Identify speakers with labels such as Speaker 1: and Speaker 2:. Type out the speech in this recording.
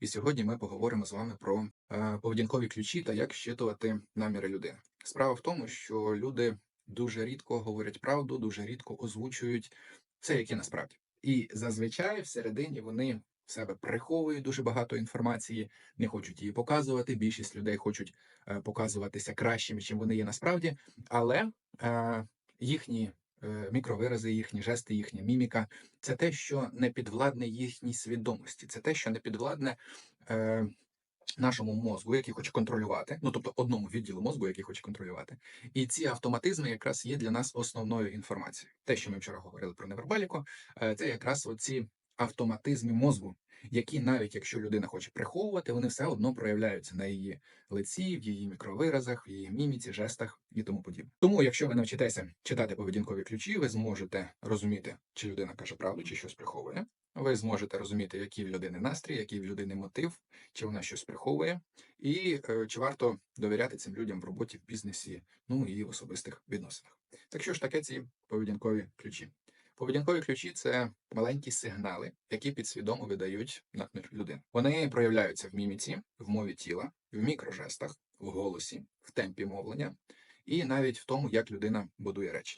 Speaker 1: І сьогодні ми поговоримо з вами про е, поведінкові ключі та як щитувати наміри людини. Справа в тому, що люди дуже рідко говорять правду, дуже рідко озвучують все, як є насправді. І зазвичай всередині вони в себе приховують дуже багато інформації, не хочуть її показувати. Більшість людей хочуть е, показуватися кращими, чим вони є насправді, але е, їхні мікровирази, їхні жести, їхня міміка це те, що не підвладне їхній свідомості, це те, що не підвладне е, нашому мозку, який хоче контролювати, ну тобто одному відділу мозку, який хоче контролювати. І ці автоматизми якраз є для нас основною інформацією. Те, що ми вчора говорили про невербаліку, е, це якраз оці автоматизми мозку, які навіть якщо людина хоче приховувати, вони все одно проявляються на її лиці, в її мікровиразах, в її міміці, жестах і тому подібне. Тому, якщо ви навчитеся читати поведінкові ключі, ви зможете розуміти, чи людина каже правду, чи щось приховує. Ви зможете розуміти, який в людини настрій, який в людини мотив, чи вона щось приховує, і е, чи варто довіряти цим людям в роботі, в бізнесі, ну і в особистих відносинах. Так що ж таке ці поведінкові ключі? Поведінкові ключі це маленькі сигнали, які підсвідомо видають намір людини. Вони проявляються в міміці, в мові тіла, в мікрожестах, в голосі, в темпі мовлення і навіть в тому, як людина будує речі.